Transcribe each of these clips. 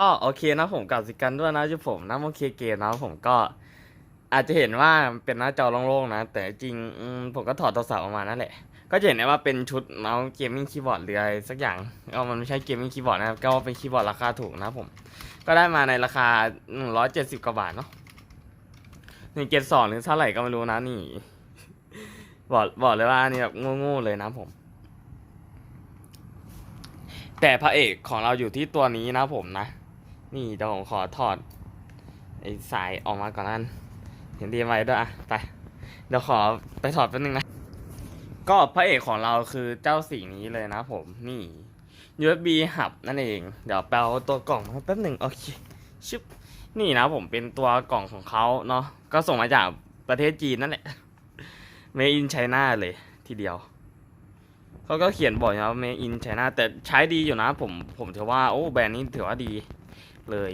ก็โอเคนะผมกับสิกันด้วยนะที่ผมนะโอเคเกมนะผมก็ อาจจะเห็นว่าเป็นหน้าจอโล่งๆนะ แต่จริงผมก็ถอดโทรศัพท์ออกมานั่นแหละ ก็จะเห็นได้ว่าเป็นชุดเมาส์เกมมิ่งคีย์บอร์ดหรืออะไรสักอย่างก็มันไม่ใช่เกมมิ่งคีย์บอร์ดนะครับก็เป็นคีย์บอร์ดราคาถูกนะผม ก็ได้มาในราคาหนึ่งร้อยเจ็ดสิบกว่าบาทเนาะหนึ่งเจ็ดสองหรือเท่าไหร่ก็ไม่รู้นะนี่ บอกบอกเลยว่านนี่แบบโง่ๆเลยนะผมแต่พระเอกของเราอยู่ที่ตัวนี้นะผมนะ นี่เดี๋ยวผมขอถอดไอ้สายออกมาก่อนนั้นเห็นดีไว้ด้วยอะไปเดี๋ยวขอไปถอดแป๊บนึงนะ ก็พระเอกของเราคือเจ้าสีนี้เลยนะผมนี่ USB หับนั่นเอง เดี๋ยวแปลตัวกล่องมาแป๊บหนึ่งโอเคชึบนี่นะผมเป็นตัวกล่องของเขาเนาะก็ส่งมาจากประเทศจีนนั่นแหละ Made in China เลยทีเดียวเขาก็เขียนบอกนะว่า Made in China แต่ใช้ดีอยู่นะผมผมถือว่าโอ้แบรนด์นี้ถือว่าดี เลย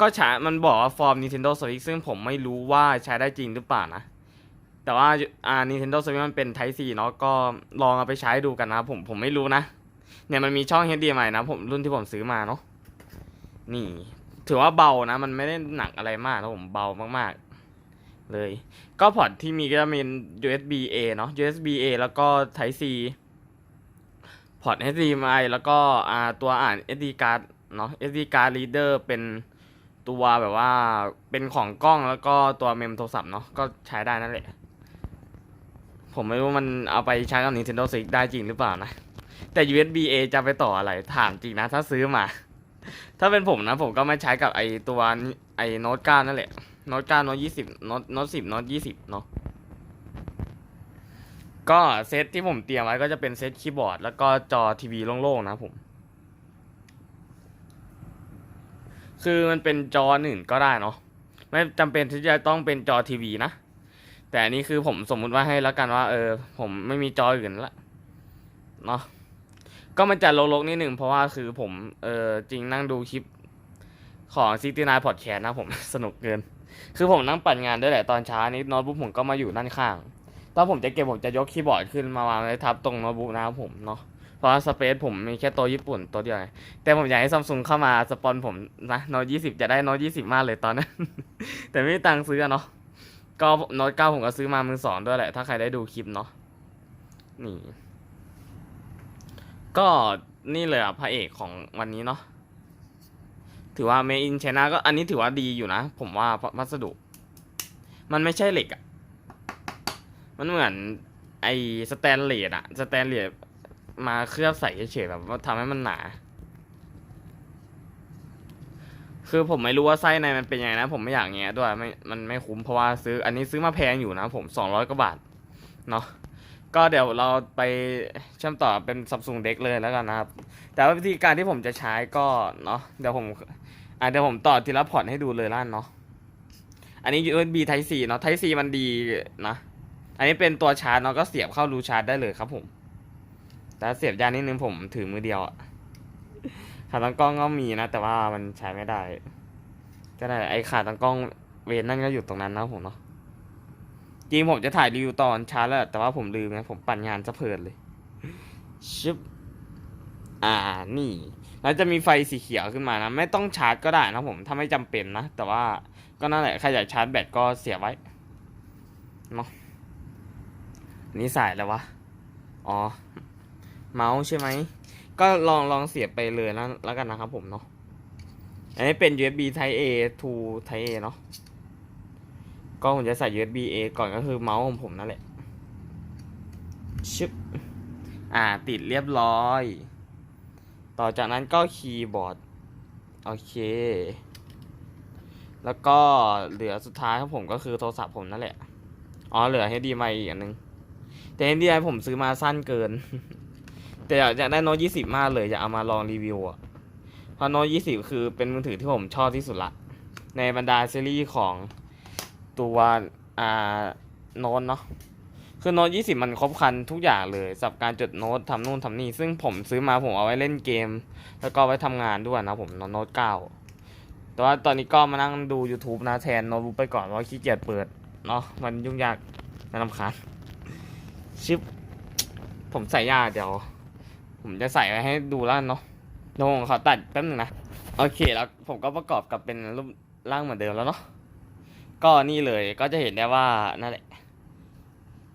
ก็ใช้มันบอกว่าฟอร์ม Nintendo Switch ซึ่งผมไม่รู้ว่าใช้ได้จริงหรือเปล่านะ แต่ว่าอ่า Nintendo Switch มันเป็น Type C เนาะก็ลองเอาไปใช้ดูกันนะผมผมไม่รู้นะ เนี่ยมันมีช่อง HDMI นะผมรุ่นที่ผมซื้อมาเนาะนี่ ถือว่าเบานะ มันไม่ได้หนักอะไรมากนะผมเบามากๆ เลย ก็พอร์ตที่มีก็จะเป็น USB A เนาะ USB A แล้วก็ Type C พอร์ต HDMI แล้วก็อ่าตัวอ่าน SD card เนาะ SD card reader เป็นตัวแบบว่าเป็นของกล้องแล้วก็ตัวเมมโทรศัพท์เนาะก็ใช้ได้นั่นแหละ ผมไม่รู้มันเอาไปใช้กับ Nintendo Switch ได้จริงหรือเปล่านะ แต่ USB A จะไปต่ออะไร ถามจริงนะ ถ้าซื้อมา ถ้าเป็นผมนะ ผมก็ไม่ใช้กับไอตัวไอโน้ตเก้านั่นแหละโน้ตเก้าโน้ตยี่สิบโน้ตโน้ตสิบโน้ตยี่สิบเนาะก็เซตที่ผมเตรียมไว้ก็จะเป็นเซตคีย์บอร์ดแล้วก็จอทีวีโล่งๆนะผม คือมันเป็นจอหนึ่งก็ได้เนาะไม่จำเป็นที่จะต้องเป็นจอทีวีนะ แต่อันนี้คือผมสมมุติว่าให้แล้วกันว่า เออ ผมไม่มีจออื่นละเนาะก็มันจะโลกๆนิดหนึ่งเพราะว่าคือผมเออจริงนั่งดูคลิปของซิตี้นายพอดแคสต์นะผมสนุกเกิน คือผมนั่งปั่นงานด้วยแหละตอนเช้านี้โน้ตบุ๊กผมก็มาอยู่ด้านข้าง ตอนผมจะเก็บผมจะยกคีย์บอร์ดขึ้นมาวางไว้ทับตรงโน้ตบุ๊กนะครับผมเนาะ เพราะสเปซผมมีแค่ตัวญี่ปุ่นตัวเดียวไงแต่ผมอยากให้ซัมซุงเข้ามาสปอนผมนะโน้ตยี่สิบจะได้โน้ตยี่สิบมากเลยตอนนั้น แต่ไม่มีตังค์ซื้อเนาะก็โน้ตเก้าผมก็ซื้อมามือสองด้วยแหละ ถ้าใครได้ดูคลิปเนาะนี่ ก็นี่เลยอะพระเอกของวันนี้เนาะถือว่า Made in China ก็อันนี้ถือว่าดีอยู่นะ ผมว่าวัสดุ มันไม่ใช่เหล็กอะ่ะมันเหมือนไอสแตนเลสอะสแตนเลส มาเคลือบใส่เฉยๆแบบว่าทำให้มันหนา คือผมไม่รู้ว่าไส้ในมันเป็นยังไงนะ ผมไม่อยากแงะด้วยไม่มันไม่คุ้มเพราะว่าซื้อ อันนี้ซื้อมาแพงอยู่นะผมสองร้อยกว่าบาทเนาะก็เดี๋ยวเราไปเชื่อมต่อเป็น Samsung Deck เลยแล้วกันนะครับ แต่ว่าวิธีการที่ผมจะใช้ก็เนาะเดี๋ยวผมอะเดี๋ยวผมต่อทีละพอร์ตให้ดูเลยล้านเนาะอันนี้ USB Type C เนาะ Type C มันดีนะ อันนี้เป็นตัวชาร์จเนาะก็เสียบเข้ารูชาร์จได้เลยครับผม แต่เสียบยานิดนึงผมถือมือเดียวอะขาตั้งกล้องก็มีนะ แต่ว่ามันใช้ไม่ได้ ก็ได้ไอขาตั้งกล้องเวนนั่นก็อยู่ตรงนั้นนะผมเนาะจริงผมจะถ่ายรีวิวตอนช้าแล้วแต่ว่าผมลืมไงผมปั่นงานซะเพลินเลยชึบอ่านี่ แล้วจะมีไฟสีเขียวขึ้นมานะ ไม่ต้องชาร์จก็ได้นะผมถ้าไม่จำเป็นนะ แต่ว่าก็นั่นแหละใครอยากชาร์จแบตก็เสียบไว้เนาะนี่สายแล้ววะ อ๋อ เมาส์ใช่ไหม ก็ลองลองเสียบไปเลยแล้วแล้วกันนะครับผมเนาะ อันนี้เป็น USB Type A to Type A เนาะ ก็ผมจะใส่ USB A ก่อนก็คือเมาส์ของผมนั่นแหละ ชึบ อ่าติดเรียบร้อย ต่อจากนั้นก็คีย์บอร์ด โอเค แล้วก็เหลือสุดท้ายของผมก็คือโทรศัพท์ผมนั่นแหละ อ๋อเหลือ HDMI อีกอันนึงแต่ HDMI ผมซื้อมาสั้นเกิน แต่อยากจะได้โน้ตยี่สิบมากเลยอยากเอามาลองรีวิวอะเพราะโน้ตยี่สิบคือเป็นมือถือที่ผมชอบที่สุดละ ในบรรดาซีรีส์ของตัวอ่าโน้ตเนาะคือโน้ตยี่สิบมันครบครันทุกอย่างเลยสำหรับการจดโน้ตทำนู่นทำนี่ ซึ่งผมซื้อมาผมเอาไว้เล่นเกม แล้วก็ไว้ทำงานด้วยนะผมโน้ตเก้าแต่ว่าตอนนี้ก็มานั่งดู YouTube นะแทนโน้ตบุ๊กไปก่อนเพราะขี้เกียจเปิดเนาะมันยุ่งยากน่ารำคาญชิปผมใส่ยาเดี๋ยว ผมจะใส่ไว้ให้ดูล้วกันเนาะเดี๋ยวผมขอตัดแป๊บนึงนะ โอเคแล้วผมก็ประกอบกับเป็นรูปร่างเหมือนเดิมแล้วเนาะ ก็นี่เลยก็จะเห็นได้ว่านั่นแหละ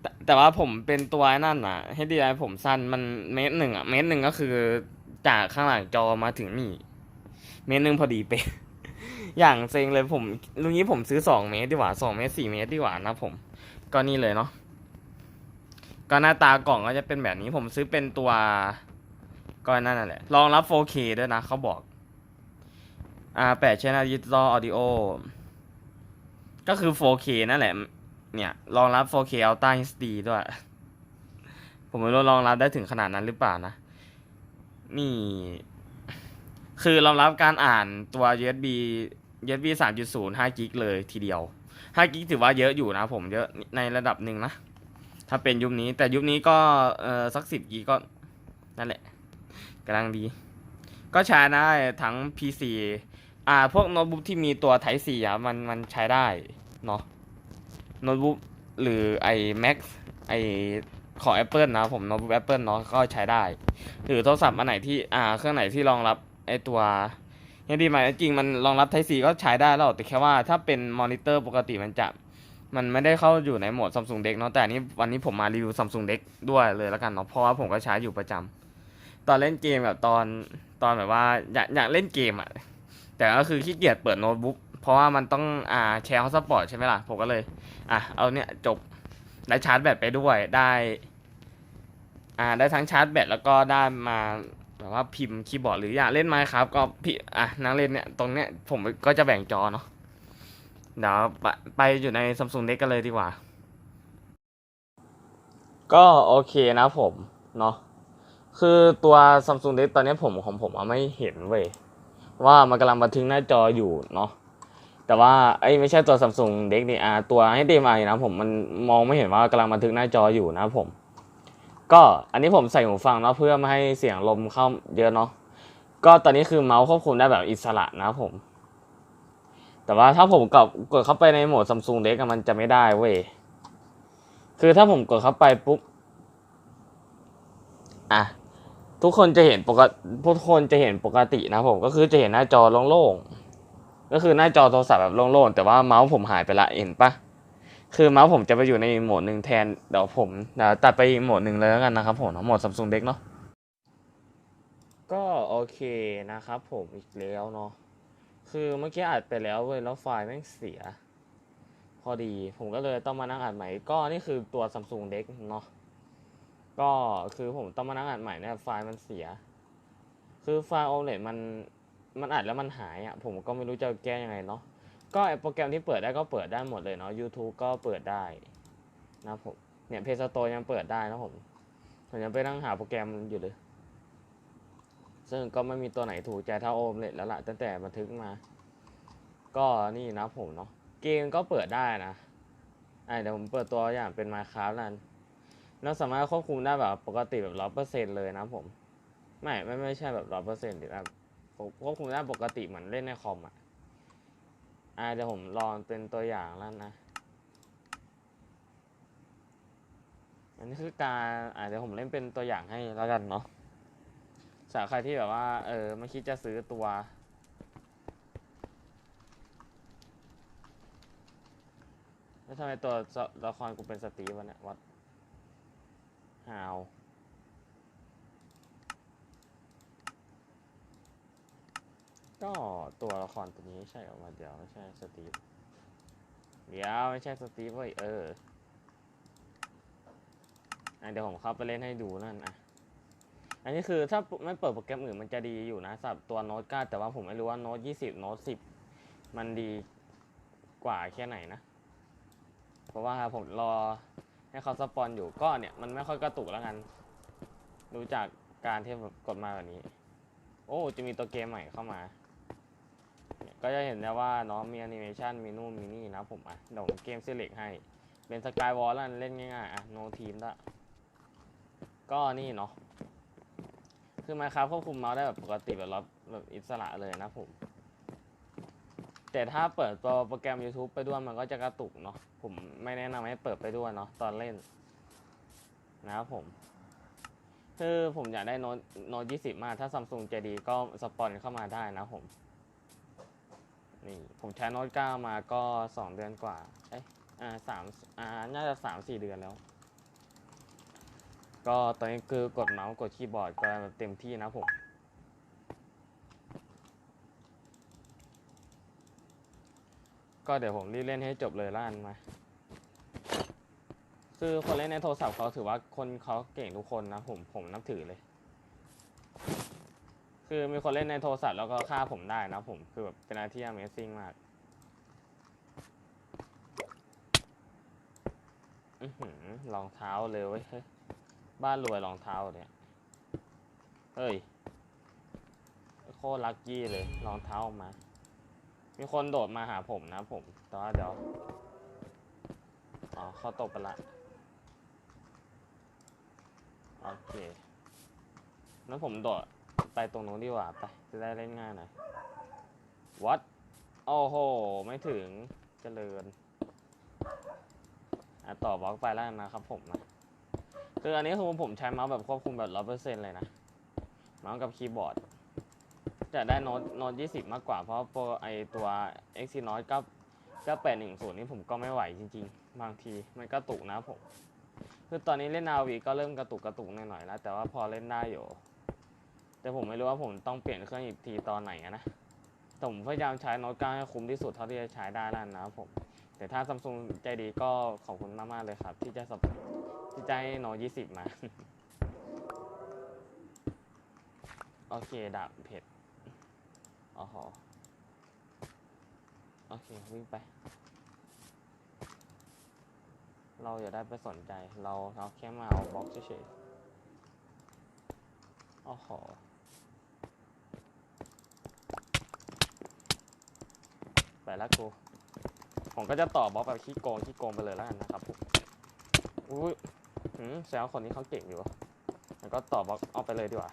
แต่แต่ว่าผมเป็นตัวนั่นอะ ให้ดีไอผมสั้นมันเมตรหนึ่งอะ เมตรหนึ่งก็คือจากข้างหลังจอมาถึงนี่ เมตรหนึ่งพอดีเป๊ะอย่างเซ็งเลยผมลุงนี้ผมซื้อสองเมตรดีกว่าสองเมตรสี่เมตรดีกว่านะผม ก็นี่เลยเนาะก็หน้าตากล่องก็จะเป็นแบบนี้ผมซื้อเป็นตัว ก็นั่นน่ะแหละรองรับ 4K ด้วยนะเขาบอกอ่าแปด channel digital audio ก็คือ 4K นั่นแหละ เนี่ย รองรับ 4K Ultra HD ด้วย ผมไม่รู้รองรับได้ถึงขนาดนั้นหรือเปล่านะ นี่ คือรองรับการอ่านตัว USB USB 3.0 5 g b เลยทีเดียว5 g b ถือว่าเยอะอยู่นะผมเยอะในระดับหนึ่งนะ ถ้าเป็นยุคนี้ แต่ยุคนี้ก็เออสัก10 g b ก็นั่นแหละ กำลังดี ก็ใช้ได้ทั้ง PC อ่า พวกโน้ตบุ๊กที่มีตัว Type C อะมันมันใช้ได้เนาะโน้ตบุ๊กหรือไอ้ Mac ไอ้ของ Apple นะผมโน้ตบุ๊ก Apple เนาะก็ใช้ได้ หรือโทรศัพท์อันไหนที่อ่าเครื่องไหนที่รองรับไอ้ตัวยังดีไหมจริงมันรองรับ Type C ก็ใช้ได้แล้วแต่แค่ว่าถ้าเป็นมอนิเตอร์ปกติมันจะมันไม่ได้เข้าอยู่ในโหมด Samsung Deck เนาะแต่อันนี้วันนี้ผมมารีวิว Samsung Deck ด้วยเลยแล้วกันเนาะเพราะว่าผมก็ใช้อยู่ประจำ ตอนเล่นเกมแบบตอนตอนแบบว่าอยากอยากเล่นเกมอะแต่ก็คือขี้เกียจเปิดโน้ตบุ๊กเพราะว่ามันต้องอ่าแชร์ฮอตสปอร์ตใช่ไหมล่ะผมก็เลยอะเอาเนี่ยจบได้ชาร์จแบตไปด้วยได้อ่าได้ทั้งชาร์จแบตแล้วก็ได้มาแบบว่าพิมพ์คีย์บอร์ดหรืออยากเล่นไมค์ครับก็พี่อะนั่งเล่นเนี่ยตรงเนี้ยผมก็จะแบ่งจอเนาะเดี๋ยวไปไปอยู่ใน Samsung Deck กันเลยดีกว่า ก็โอเคนะผม เนาะ คือตัว Samsung Deck ตอนนี้ผมของผมอะไม่เห็นเว้ยว่ามันกำลังบันทึกหน้าจออยู่เนาะแต่ว่าไอ้ไม่ใช่ตัว Samsung Deck นี่อ่าตัวให้ HDMI นะผมมันมองไม่เห็นว่ากำลังบันทึกหน้าจออยู่นะผม ก็อันนี้ผมใส่หูฟังเนาะเพื่อไม่ให้เสียงลมเข้าเยอะเนาะก็ตอนนี้คือเมาส์ควบคุมได้แบบอิสระนะผม แต่ว่าถ้าผมกดกดเข้าไปในโหมด Samsung Deck อะมันจะไม่ได้เว้ยคือถ้าผมกดเข้าไปปุ๊บอะ ทุกคนจะเห็นปกติทุกคนจะเห็นปกตินะผมก็คือจะเห็นหน้าจอโล่งๆก็คือหน้าจอโทรศัพท์แบบโล่งๆแต่ว่าเมาส์ผมหายไปละเห็นปะคือเมาส์ผมจะไปอยู่ในโหมดหนึ่งแทนเดี๋ยวผมเดี๋ยวตัดไปอีกโหมดหนึ่งเลยแล้วกันนะครับผมโหมด Samsung Deck เนาะก็โอเคนะครับผมอีกแล้วเนาะคือเมื่อกี้อัดไปแล้วเว้ยแล้วไฟล์แม่งเสีย พอดีผมก็เลยต้องมานั่งอัดใหม่ก็นี่คือตัว Samsung Deck เนาะ ก็คือผมต้องมานั่งอัดใหม่เนี่ยไฟล์มันเสีย คือไฟล์ OLED มันมันอัดแล้วมันหายอะผมก็ไม่รู้จะแก้ยังไงเนาะก็ไอโปรแกรมที่เปิดได้ก็เปิดได้หมดเลยเนาะ YouTube ก็เปิดได้นะผมเนี่ย Play Store ยังเปิดได้นะผมผมยังไปนั่งหาโปรแกรมอยู่เลย ซึ่งก็ไม่มีตัวไหนถูกใจเท่า OLED แล้วล่ะตั้งแต่บันทึกมา ก็นี่นะผมเนาะเกมก็เปิดได้นะอะเดี๋ยวผมเปิดตัวอย่างเป็น Minecraft นั่น เราสามารถควบคุมได้แบบปกติแบบร้อยเปอร์เซ็นเลยนะผม ไม่ไม่ไม่ใช่แบบร้อยเปอร์เซ็นต์หรือแบบควบคุมได้ปกติเหมือนเล่นในคอมอะอ่าเดี๋ยวผมลองเป็นตัวอย่างแล้วนะ อันนี้คือการอ่าเดี๋ยวผมเล่นเป็นตัวอย่างให้แล้วกันเนาะสำหรับใครที่แบบว่า เออไม่คิดจะซื้อตัวแล้วทำไมตัวละครกูเป็นสตรีวะเนี่ยวัด ฮาวก็ตัวละครตัวนี้ใช่ออกมาเดี๋ยวไม่ใช่สตีฟเดี๋ยวไม่ใช่สตีฟเว้ยเอออะเดี๋ยวผมเข้าไปเล่นให้ดูนั่นอะอันนี้คือถ้าไม่เปิดโปรแกรมอื่นมันจะดีอยู่นะสำหรับตัวโน้ตก้าแต่ว่าผมไม่รู้ว่าโน้ตยี่สิบโน้ตสิบมันดีกว่าแค่ไหนนะ เพราะว่าผมรอ ให้เขาสปอนอยู่ก็เนี่ยมันไม่ค่อยกระตุกแล้วกันดูจากการที่กดมาแบบนี้ โอ้จะมีตัวเกมใหม่เข้ามาก็จะเห็นได้ว่าเนาะมีแอนิเมชันมีนู่นมีนี่นะผมอะเดี๋ยวผมเกมเซเล็กให้ เป็นสกายวอลแล้วเล่นง่ายๆอะโนทีมละก็นี่เนาะคือมาครับควบคุมเมาส์ได้แบบปกติแบบรับแบบอิสระเลยนะผม แต่ถ้าเปิดตัวโปรแกรม YouTube ไปด้วยมันก็จะกระตุกเนาะผมไม่แนะนำให้เปิดไปด้วยเนาะตอนเล่น นะครับผมคือผมอยากได้โน้ตโน้ตยี่สิบมา ถ้าซัมซุงใจดีก็สปอนเข้ามาได้นะผม นี่ผมใช้โน้ตเก้ามาก็สองเดือนกว่า เอ้ยอ่าสามอ่า น่าจะสามสี่เดือนแล้ว ก็ตอนนี้คือกดเมาส์กดคีย์บอร์ดก็เต็มที่นะผม ก็เดี๋ยวผมรีบเล่นให้จบเลยล้านมา คือคนเล่นในโทรศัพท์เขาถือว่าคนเขาเก่งทุกคนนะผมผมนับถือเลย คือมีคนเล่นในโทรศัพท์แล้วก็ฆ่าผมได้นะผมคือแบบเป็นอะไรที่ Amazing มากอืออรองเท้าเลยเว้ยเฮ้ยบ้านรวยรองเท้าเนี่ยเฮ้ย โคตรลัคกี้เลยรองเท้าออกมา มีคนโดดมาหาผมนะผม แต่ว่าเดี๋ยว อ๋อเขาตกไปละ โอเคนั้นผมโดดไปตรงนู้นดีกว่า ไป จะได้เล่นง่ายหน่อย วัด โอ้โห ไม่ถึงเจริญอะต่อบล็อกไปแล้วนะครับผมนะ คืออันนี้คือผมใช้เมาส์แบบควบคุมแบบร้อยเปอร์เซ็นต์เลยนะ เมาส์กับคีย์บอร์ด จะได้โน้ตโน้ตยี่สิบมากกว่า เพราะโปรไอตัว Exynos ก็ก็แปดหนึ่งศูนย์นี่ผมก็ไม่ไหวจริง ๆ บางทีมันกระตุกนะผม คือตอนนี้เล่นนาวีก็เริ่มกระตุกกระตุกหน่อยๆแล้ว แต่ว่าพอเล่นได้อยู่ แต่ผมไม่รู้ว่าผมต้องเปลี่ยนเครื่องอีกทีตอนไหนนะแต่ผมพยายามใช้โน้ตเก้าให้คุ้มที่สุดเท่าที่จะใช้ได้แล้วนะครับผม แต่ถ้าซัมซุงใจดีก็ขอบคุณมากๆเลยครับ ที่จะสบที่จะให้โน้ตยี่สิบมา โอเคดาบเพชร อ๋อหอโอเค วิ่งไป เราอย่าได้ไปสนใจ เราเราแค่มาเอาบล็อกเฉยๆอ๋อหอไปแล้วกู ผมก็จะต่อบล็อกแบบขี้โกงขี้โกงไปเลยแล้วกันนะครับอุ้ยหืมแซวคนนี้เขาเก่งอยู่แล้วก็ต่อบล็อกเอาไปเลยดีกว่า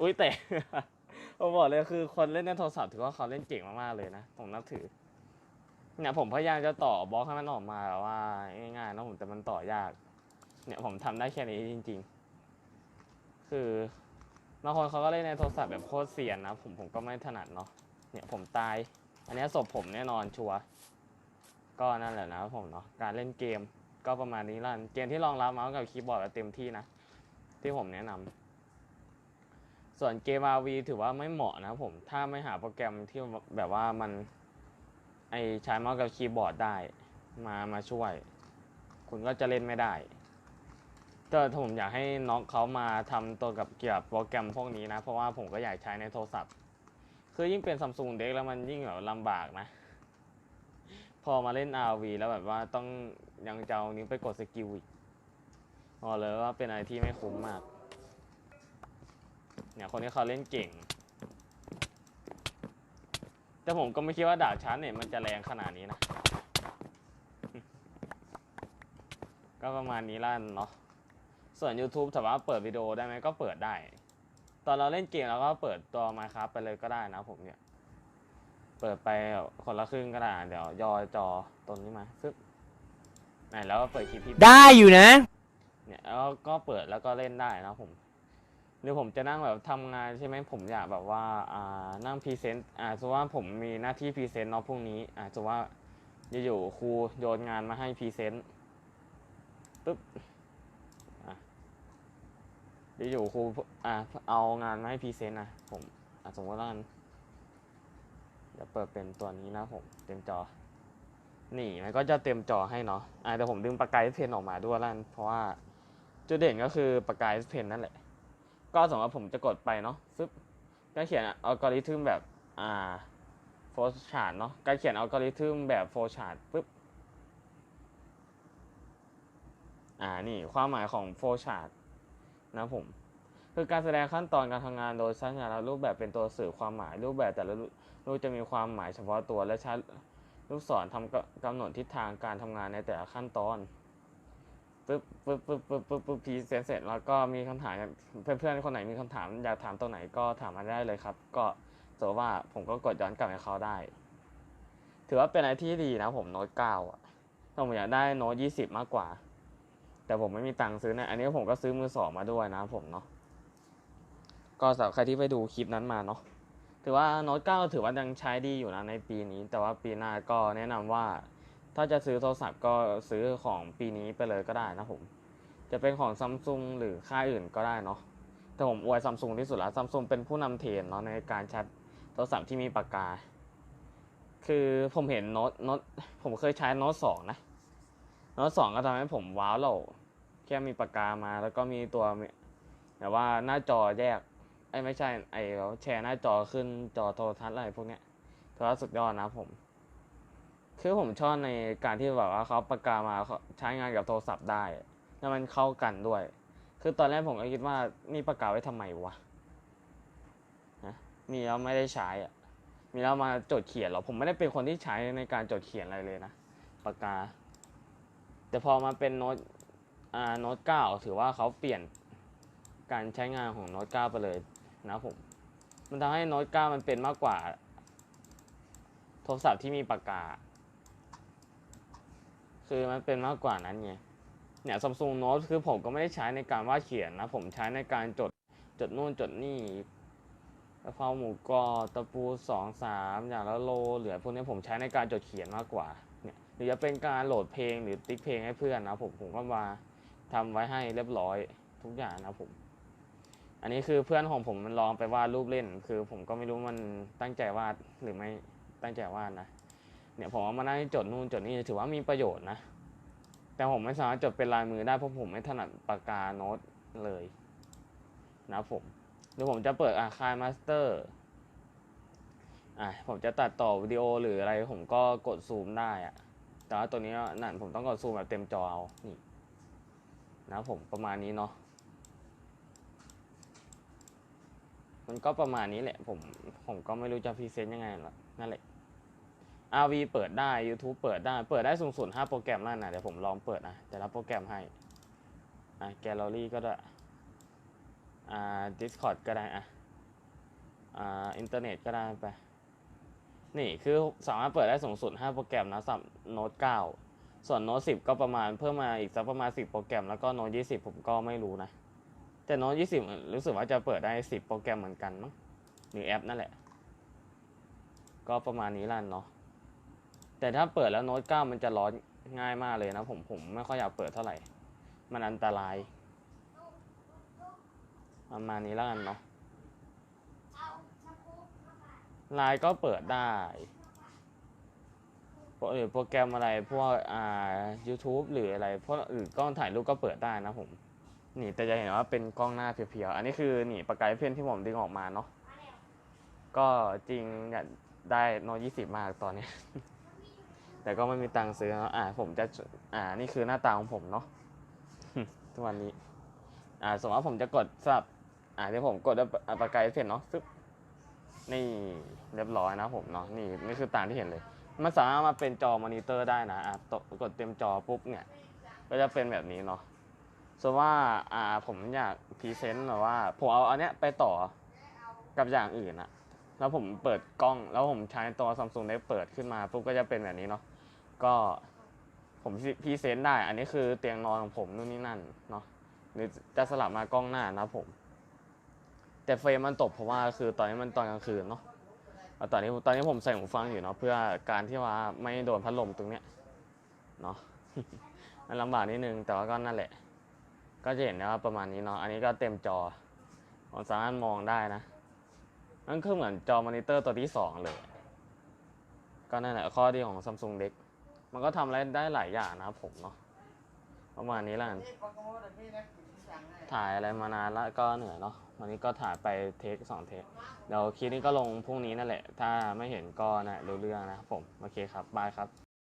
อุ้ยแต่ผมบอกเลยคือคนเล่นในโทรศัพท์ถือว่าเขาเล่นเก่งมากๆเลยนะผมนับถือเนี่ยผมพยายามจะต่อบล็อกให้มันออกมาแบบว่าง่ายๆนะผมแต่มันต่อยาก เนี่ยผมทำได้แค่นี้จริง ๆ คือบางคนเขาก็เล่นในโทรศัพท์แบบโคตรเสียนนะผมผมก็ไม่ถนัดเนาะเนี่ยผมตาย อันนี้ศพผมแน่นอนชัวร์ก็นั่นแหละนะผมเนาะการเล่นเกมก็ประมาณนี้ละเกมที่รองรับเมาส์กับคีย์บอร์ดเต็มที่นะ ที่ผมแนะนำ ส่วนเกม RV ถือว่าไม่เหมาะนะครับผม ถ้าไม่หาโปรแกรมที่แบบว่ามัน ไอใช้เมาส์กับคีย์บอร์ดได้ มามาช่วย คุณก็จะเล่นไม่ได้ก็ผมอยากให้น้องเขามาทำตัวกับเกี่ยวกับโปรแกรมพวกนี้นะ เพราะว่าผมก็อยากใช้ในโทรศัพท์ คือยิ่งเป็นซัมซุงเด็กแล้วมันยิ่งแบบลำบากนะ พอมาเล่น RV แล้วแบบว่าต้องยังจะเอานิ้วไปกดสกิลอีกบอเลยว่าเป็นอะไรที่ไม่คุ้มมาก เนี่ยคนที่เขาเล่นเก่ง แต่ผมก็ไม่คิดว่าดาบชั้นเนี่ยมันจะแรงขนาดนี้นะ ก็ประมาณนี้ละกันเนาะส่วน YouTube ถามว่าเปิดวิดีโอได้ไหมก็เปิดได้ ตอนเราเล่นเกมเราก็เปิดตัว Minecraft ไปเลยก็ได้นะผมเนี่ยเปิดไปคนละครึ่งก็ได้เดี๋ยวย่อจอตรงนี้มาซึบไหนแล้วก็เปิดคลิปที่ได้อยู่นะ เนี่ยแล้วก็เปิดแล้วก็เล่นได้นะผม หรือผมจะนั่งแบบทำงานใช่ไหมผมอยากแบบว่าอ่านั่งพรีเซนต์อ่าสมมติว่าผมมีหน้าที่พรีเซนต์เนาะพรุ่งนี้อ่าสมมติว่าจะอยู่ครูโยนงานมาให้พรีเซนต์ปึ๊บอะอยู่ครูอ่าเอางานมาให้พรีเซนต์นะผมอะสมมติว่ากันเดี๋ยวเปิดเป็นตัวนี้นะผมเต็มจอนี่มันก็จะเต็มจอให้เนาะอ่าแต่ผมดึงปากกาเพนออกมาด้วยแล้วกันเพราะว่าจุดเด่นก็คือปากกาเพนนั่นแหละ ก็สมมติว่าผมจะกดไปเนาะฟึบก็เขียนอัลกอริทึมแบบอ่าโฟชาร์ตเนาะก็เขียนอัลกอริทึมแบบโฟชาร์ตปึ๊บอ่านี่ความหมายของโฟชาร์ตนะผมคือการแสดงขั้นตอนการทำงานโดยใช้งานรูปแบบเป็นตัวสื่อความหมายรูปแบบแต่ละรูปจะมีความหมายเฉพาะตัวและใช้ลูกศรทำกกำหนดทิศทางการทำงานในแต่ละขั้นตอน ปึ๊บปึ๊บปึ๊บปึ๊บปึ๊บปึ๊บพีเซนเสร็จแล้วก็มีคำถามเพื่อนๆคนไหนมีคำถามอยากถามตัวไหนก็ถามมาได้เลยครับ ก็สมมติว่าผมก็กดย้อนกลับให้เขาได้ ถือว่าเป็นอะไรที่ดีนะผมโน้ตเก้าอะผมอยากได้โน้ตยี่สิบมากกว่า แต่ผมไม่มีตังค์ซื้อนะอันนี้ผมก็ซื้อมือสองมาด้วยนะผมเนาะก็สำหรับใครที่ไปดูคลิปนั้นมาเนาะถือว่าโน้ตเก้าถือว่ายังใช้ดีอยู่นะในปีนี้ แต่ว่าปีหน้าก็แนะนำว่า ถ้าจะซื้อโทรศัพท์ก็ซื้อของปีนี้ไปเลยก็ได้นะผม จะเป็นของซัมซุงหรือค่ายอื่นก็ได้เนาะ แต่ผมอวยซัมซุงที่สุดละซัมซุงเป็นผู้นำเทรนเนาะในการใช้โทรศัพท์ที่มีปากกา คือผมเห็นโน้ตโน้ตผมเคยใช้โน้ตสองนะโน้ตสองก็ทำให้ผมว้าวโหลแค่มีปากกามาแล้วก็มีตัวแบบว่าหน้าจอแยกไอ้ไม่ใช่ไอ้แชร์หน้าจอขึ้นจอโทรทัศน์อะไรพวกเนี้ยถือว่าสุดยอดนะผม คือผมชอบในการที่แบบว่าเขาปากกามาใช้งานกับโทรศัพท์ได้ แล้วมันเข้ากันด้วย คือตอนแรกผมก็คิดว่านี่ปากกาไว้ทำไมวะนะมีแล้วไม่ได้ใช้อะมีแล้วมาจดเขียนหรอ ผมไม่ได้เป็นคนที่ใช้ในการจดเขียนอะไรเลยนะปากกา แต่พอมาเป็นโน้ตอ่าโน้ตเก้าถือว่าเขาเปลี่ยนการใช้งานของโน้ตเก้าไปเลยนะผม มันทำให้โน้ตเก้ามันเป็นมากกว่า โทรศัพท์ที่มีปากกา คือมันเป็นมากกว่านั้นไงเนี่ยซัมซุงโน้ตคือผมก็ไม่ได้ใช้ในการวาดเขียนนะ ผมใช้ในการจดจดนู่นจดนี่กระเพราหมูกรอบตะปูสองสามอย่างละโล เหลือพวกนี้ผมใช้ในการจดเขียนมากกว่าเนี่ยหรือจะเป็นการโหลดเพลงหรือติ๊กเพลงให้เพื่อนนะผมผมก็มาทำไว้ให้เรียบร้อยทุกอย่างนะผม อันนี้คือเพื่อนของผมมันลองไปวาดรูปเล่น คือผมก็ไม่รู้มันตั้งใจวาดหรือไม่ตั้งใจวาดนะ เนี่ยผมเอามานั่งจดนู่นจดนี่ถือว่ามีประโยชน์นะ แต่ผมไม่สามารถจดเป็นลายมือได้เพราะผมไม่ถนัดปากกาโน้ตเลยนะผมหรือผมจะเปิดอาคายมาสเตอร์อะผมจะตัดต่อวิดีโอหรืออะไรผมก็กดซูมได้อะแต่ว่าตัวนี้นั่นผมต้องกดซูมแบบเต็มจอเอานี่นะผมประมาณนี้เนาะมันก็ประมาณนี้แหละผมผมก็ไม่รู้จะพรีเซนต์ยังไงหรอกนั่นแหละ RV เปิดได้ YouTube เปิดได้ เปิดได้สูงสุด5โปรแกรมนั่นนะ เดี๋ยวผมลองเปิดนะ แต่ละโปรแกรมให้อะแกลเลอรี่ก็ได้อ่า Discord ก็ได้อะอ่าอินเทอร์เน็ตก็ได้ไป นี่คือสามารถเปิดได้สูงสุด 5 โปรแกรมนะสำหรับโน้ต9ส่วนโน้ต10 ก็ประมาณเพิ่มมาอีกสักประมาณ 10 โปรแกรม แล้วก็โน้ต20 ผมก็ไม่รู้นะ แต่โน้ต20 รู้สึกว่าจะเปิดได้ 10 โปรแกรมเหมือนกันมั้งหรือแอปนั่นแหละ ก็ประมาณนี้ล่ะเนาะ แต่ถ้าเปิดแล้วโน้ต9มันจะร้อนง่ายมากเลยนะผมผมไม่ค่อยอยากเปิดเท่าไหร่ มันอันตราย ประมาณนี้แล้วกันเนาะไลน์ก็เปิดได้โปรหรือโปรแกรมอะไรพวกอ่า YouTube หรืออะไรพวกหรือกล้องถ่ายรูปก็เปิดได้นะผม นี่แต่จะเห็นว่าเป็นกล้องหน้าเพียวๆ อันนี้คือนี่ประกายเพนที่ผมดึงออกมาเนาะก็จริงอยากได้โน้ต20มากตอนนี้ แต่ก็ไม่มีตังค์ซื้อเนาะอ่าผมจะอ่านี่คือหน้าตาของผมเนาะทุกวันนี้ อ่า สมมติว่าผมจะกดสลับอ่าที่ผมกดด้วยปากกาเพนเนาะซึบนี่เรียบร้อยนะผมเนาะนี่นี่คือตามที่เห็นเลยมันสามารถมาเป็นจอมอนิเตอร์ได้นะอะกดเต็มจอปุ๊บเนี่ย ก็จะเป็นแบบนี้เนาะส่วนว่าอ่าผมอยากพรีเซนต์หรือว่าผมเอาอันเนี้ยไปต่อกับอย่างอื่นอะแล้วผมเปิดกล้อง แล้วผมใช้ตัวซัมซุงได้เปิดขึ้นมาปุ๊บก็จะเป็นแบบนี้เนาะ ก็ผมพรีเซนต์ได้ อันนี้คือเตียงนอนของผมนู่นนี่นั่นเนาะหรือจะสลับมากล้องหน้านะผม แต่เฟรมมันตกเพราะว่าคือตอนนี้มันตอนกลางคืนเนาะตอนนี้ตอนนี้ผมใส่หูฟังอยู่เนาะเพื่อการที่ว่าไม่โดนพัดลมตรงเนี้ยเนาะมันลำบากนิดนึงแต่ว่าก็นั่นแหละ ก็จะเห็นนะว่าประมาณนี้เนาะอันนี้ก็เต็มจอผมสามารถมองได้นะนั่นคือเหมือนจอมอนิเตอร์ตัวที่สองเลย ก็นั่นแหละข้อดีของ Samsung Deck มันก็ทำอะไรได้หลายอย่างนะครับผมเนาะประมาณนี้แล้วกันถ่ายอะไรมานานแล้วก็เหนื่อยเนาะวันนี้ก็ถ่ายไปเทคสองเทคเดี๋ยวคลิปนี้ก็ลงพรุ่งนี้นั่นแหละ ถ้าไม่เห็นก็นะรู้เรื่องนะครับผม โอเคครับ บายครับ